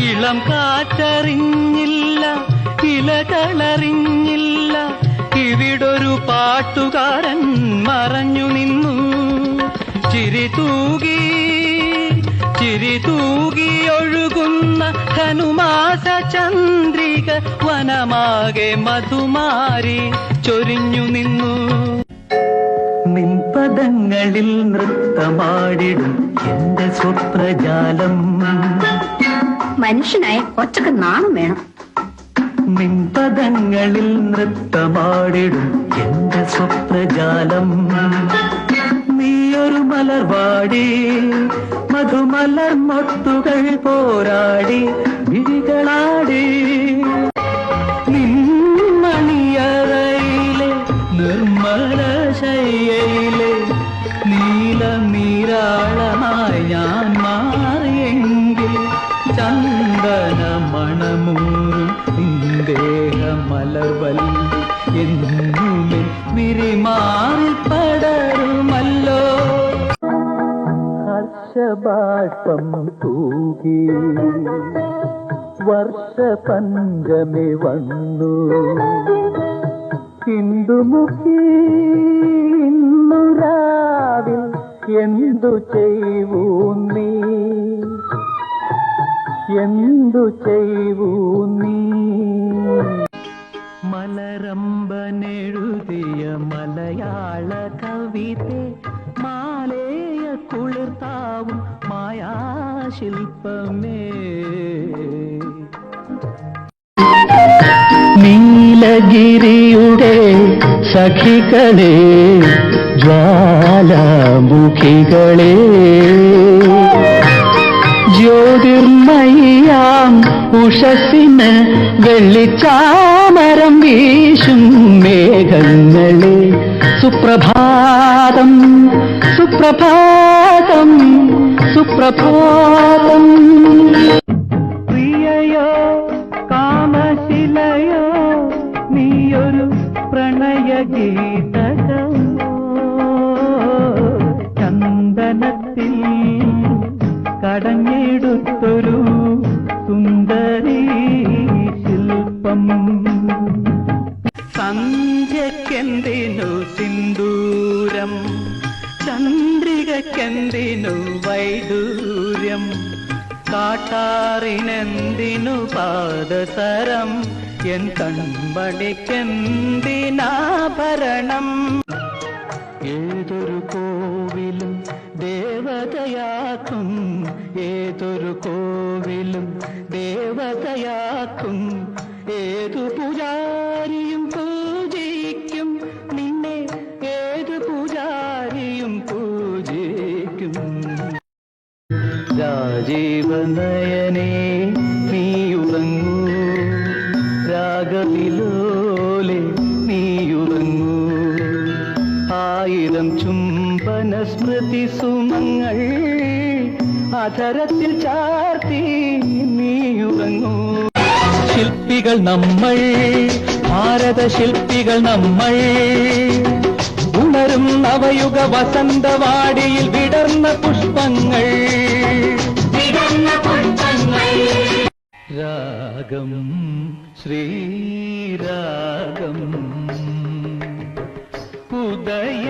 ഇളം കാറ്ററിഞ്ഞില്ല ഇലകളറിഞ്ഞില്ല. ഇവിടൊരു പാട്ടുകാരൻ മറഞ്ഞു നിന്നു. ചിരി തൂകി ചിരി തൂകി ഒഴുകുന്ന ധനുമാസ ചന്ദ്രിക വനമാകെ മധുമാരി ചൊരിഞ്ഞു നിന്നു. നിൻപദങ്ങളിൽ നൃത്തമാടിടും എന്റെ സ്വപ്രജാലം. മനുഷ്യനായ ഒറ്റയ്ക്ക് നാണം വേണം. നിൻപദങ്ങളിൽ നൃത്തമാടിടും എന്റെ സ്വപ്നജാലം. നീയൊരു മലർവാടി മധുമലർ മൊട്ടുകൾ പോരാടി വിഴികളാടി ഹർഷബാഷ്പം തൂകി. വർഷപഞ്ചമി വന്നു. ഹിന്ദുമുഖി ഇന്നുരാവിൽ എന്തു ചെയ്യൂ നീ? എന്തു ചെയ്യൂ നീ? മലരമ്പനെഴുതിയ മലയാള കവിതേ കുളിർത്താവും മായാശില്പമേ. നീലഗിരിയുടെ സഖികളെ ജ്വാലാമുഖികളെ. ജ്യോതിർമയ്യാം ഉഷസിന് വെള്ളിച്ചാമരം വീശും മേഘങ്ങളെ. സുപ്രഭാതം സുപ്രഭാതം സുപ്രഭാതം. പ്രിയയോ കാമശിലയോ നീയൊരു പ്രണയഗീതകമോ? ചന്ദനത്തിൽ കടഞ്ഞെടുത്തൊരു സുന്ദരി ശില്പം. സന്ധ്യക്കെന്തിനു സിന്ദൂരം? ചന്ദ്രികക്കെന്തിനു വൈദൂര്യം കാട്ടാറിനെന്തിനു പാദസരം എൻ കൺപടിക്കെന്തിനാഭരണം ഏതൊരു കോവിലും ദേവതയാക്കും ഏതൊരു കോവിലും ദേവതയാക്കും രാജീവനയനേ നീയുറങ്ങൂ. രാഗവിലോലെ നീയുറങ്ങൂ. ആയിരം ചുംബന സ്മൃതി സുമങ്ങൾ അധരത്തിൽ ചാർത്തി നീയുറങ്ങൂ. ശില്പികൾ നമ്മൾ ഭാരത ശില്പികൾ നമ്മൾ. ഉണരും നവയുഗ വസന്തവാടിയിൽ വിടർന്ന പുഷ്പങ്ങൾ. രാഗം ശ്രീരാഗം. ഉദയ